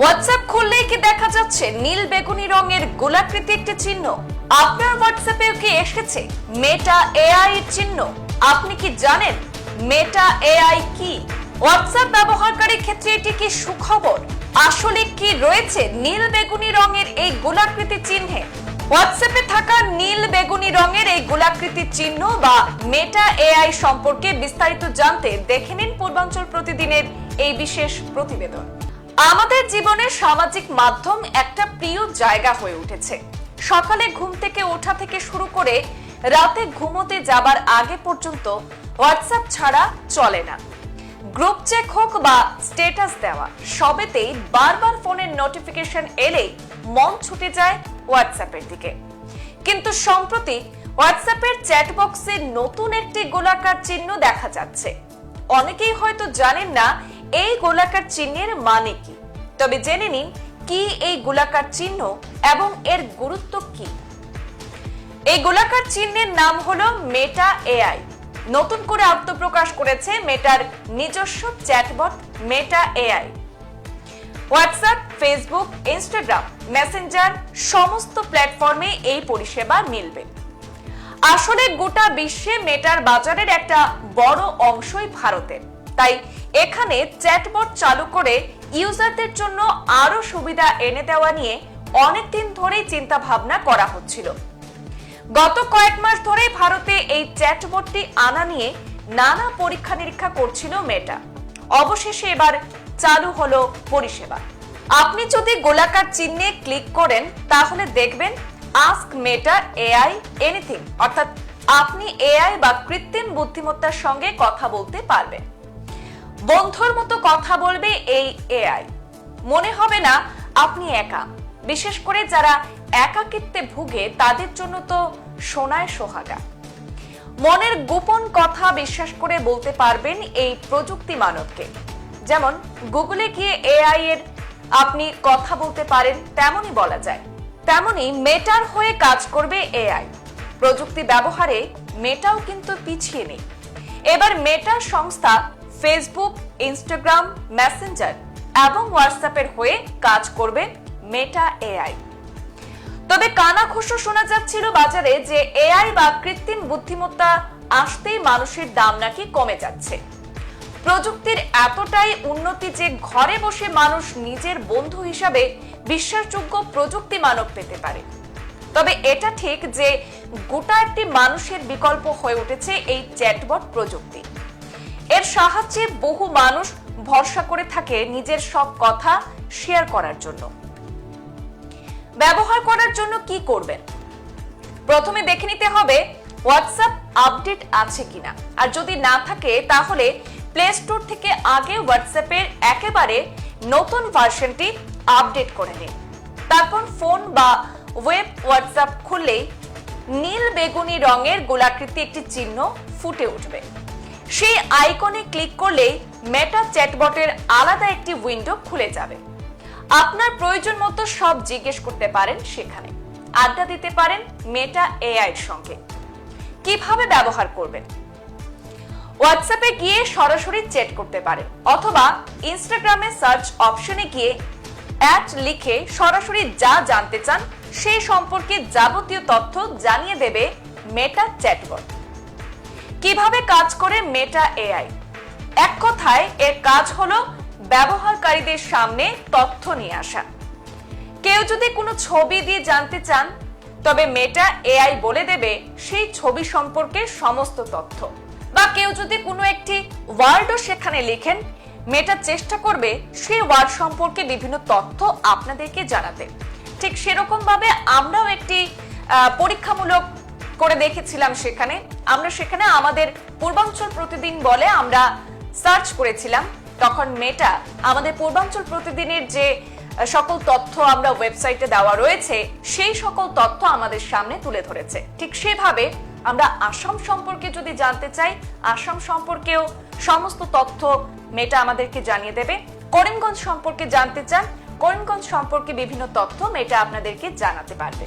WhatsApp খুললেই কি দেখা যাচ্ছে নীল বেগুনি রঙের গোলাকৃতি একটি চিহ্ন? আপনার হোয়াটসঅ্যাপেও কি এসেছে? মেটা এআই এর চিহ্ন? আপনি কি জানেন? মেটা এআই কি? হোয়াটসঅ্যাপ ব্যবহারকারীর ক্ষেত্রে এটি কি সুখবর? আসলে কি রয়েছে নীল বেগুনি রঙের এই গোলাকৃতি চিহ্নে? হোয়াটসঅ্যাপে থাকা নীল বেগুনি রঙের এই গোলাকৃতি চিহ্ন বা মেটা এআই সম্পর্কে বিস্তারিত জানতে দেখে নিন পূর্বাঞ্চল প্রতিদিনের এই বিশেষ প্রতিবেদন। আমাদের জীবনে সামাজিক মাধ্যম একটা প্রিয় জায়গা হয়ে উঠেছে। সকালে ঘুম থেকে ওঠা থেকে শুরু করে রাতে ঘুমোতে যাবার আগে পর্যন্ত হোয়াটসঅ্যাপ ছাড়া চলে না। গ্রুপ চেক হোক বা স্ট্যাটাস দেওয়া, সবেতেই বারবার ফোনের নোটিফিকেশন এলে মন ছুটে যায় হোয়াটসঅ্যাপের দিকে। কিন্তু সম্প্রতি হোয়াটসঅ্যাপের চ্যাট বক্সে নতুন একটি গোলাকার চিহ্ন দেখা যাচ্ছে। অনেকেই হয়তো জানেন না এই গোলাকার চিহ্নের মানে কি? তবে জেনে নিন, কি এই গোলাকার চিহ্ন এবং এর গুরুত্ব কি? এই গোলাকার চিহ্নের নাম হলো মেটা এআই নতুন করে আত্মপ্রকাশ করেছে মেটার নিজস্ব chatbot Meta AI WhatsApp Facebook Instagram Messenger সমস্ত প্ল্যাটফর্মে এই পরিষেবা মিলবে। আসলে গোটা বিশ্বে মেটার বাজারের একটা বড় অংশই ভারতের। তাই এখানে চ্যাটবট চালু করে ইউজারদের জন্য আরও সুবিধা এনে দেওয়া নিয়ে অনেকদিন ধরেই চিন্তা ভাবনা করা হচ্ছিল। গত কয়েক মাস ধরেই ভারতে এই চ্যাটবটটি আনা নিয়ে নানা পরীক্ষা নিরীক্ষা করছিল মেটা অবশেষে এবার চালু হলো পরিষেবা। আপনি যদি গোলাকার চিহ্নে ক্লিক করেন, তাহলে দেখবেন আস্ক মেটা এআই এনিথিং, অর্থাৎ আপনি এআই বা কৃত্রিম বুদ্ধিমত্তার সঙ্গে কথা বলতে পারবেন। বন্ধুর মতো কথা বলবে এই এআই। মনে হবে না আপনি একা। বিশেষ করে যারা একাকিত্বে ভুগে, তাদের জন্য তো সোনায় সোহাগা। মনের গোপন কথা বিশ্বাস করে বলতে পারবেন এই প্রযুক্তি মানবকে। যেমন, গুগলে গিয়ে এআই এর আপনি কথা বলতে পারেন, তেমনই বলা যায়। তেমনি মেটার হয়ে কাজ করবে এআই। প্রযুক্তি ব্যবহারে মেটাও কিন্তু পিছিয়ে নেই। এবার মেটার সংস্থা ফেসবুক ইনস্টাগ্রাম মেসেঞ্জার এবং হোয়াটসঅ্যাপের হয়ে কাজ করবে মেটা এআই তবে কানাঘুষো শোনা যাচ্ছিল বাজারে যে এআই বা কৃত্রিম বুদ্ধিমত্তা আসতেই মানুষের দাম নাকি কমে যাচ্ছে। প্রযুক্তির এতটাই উন্নতি যে ঘরে বসে মানুষ নিজের বন্ধু হিসাবে বিশ্বাসযোগ্য প্রযুক্তি মানব পেতে পারে। তবে এটা ঠিক যে গোটা একটি মানুষের বিকল্প হয়ে উঠেছে এই চ্যাটবট প্রযুক্তি। এর সাহায্যে বহু মানুষ ভরসা করে থাকে নিজের সব কথা শেয়ার করার জন্য। ব্যবহার করার জন্য কি করবেন? প্রথমে দেখে নিতে হবে হোয়াটসঅ্যাপ আপডেট আছে কিনা। আর যদি না থাকে, তাহলে প্লে স্টোর থেকে আগে হোয়াটসঅ্যাপের একেবারে নতুন ভার্সনটি আপডেট করে নিন। তারপর ফোন বা ওয়েব হোয়াটসঅ্যাপ খুললেই নীল বেগুনি রঙের গোলাকৃতি একটি চিহ্ন ফুটে উঠবে। সেই আইকনে ক্লিক করলেই মেটা চ্যাটবটের আলাদা একটি উইন্ডো খুলে যাবে। আপনার প্রয়োজন মতো সব জিজ্ঞেস করতে পারেন সেখানে। আড্ডা দিতে পারেন মেটা এআই এর সঙ্গে। কীভাবে ব্যবহার করবেন? হোয়াটসঅ্যাপে গিয়ে সরাসরি চ্যাট করতে পারেন, অথবা ইনস্টাগ্রামে সার্চ অপশনে গিয়ে অ্যাড লিখে সরাসরি যা জানতে চান সেই সম্পর্কে যাবতীয় তথ্য জানিয়ে দেবে মেটা চ্যাটবট কীভাবে কাজ করে মেটা এআই এক কথায়, এর কাজ হলো ব্যবহারকারীদের সামনে তথ্য নিয়ে আসা। কেউ যদি কোনো ছবি দিয়ে জানতে চান, তবে মেটা এআই বলে দেবে সেই ছবি সম্পর্কে সমস্ত তথ্য। বা কেউ যদি কোনো একটি ওয়ার্ডও সেখানে লেখেন মেটা চেষ্টা করবে সেই ওয়ার্ড সম্পর্কে বিভিন্ন তথ্য আপনাদেরকে জানাতে। ঠিক সেরকম ভাবে আমরাও একটি পরীক্ষামূলক করে দেখেছিলাম সেখানে। আমরা সেখানে আমাদের পূর্বাঞ্চল প্রতিদিন বলে আমরা সার্চ করেছিলাম। তখন মেটা আমাদের পূর্বাঞ্চল প্রতিদিনের যে সকল তথ্য আমরা ওয়েবসাইটে দেওয়া রয়েছে, সেই সকল তথ্য আমাদের সামনে তুলে ধরেছে। ঠিক সেভাবে আমরা আসাম সম্পর্কে যদি জানতে চাই, আসাম সম্পর্কেও সমস্ত তথ্য মেটা আমাদেরকে জানিয়ে দেবে। করিমগঞ্জ সম্পর্কে জানতে চান, করিমগঞ্জ সম্পর্কে বিভিন্ন তথ্য মেটা আপনাদেরকে জানাতে পারবে।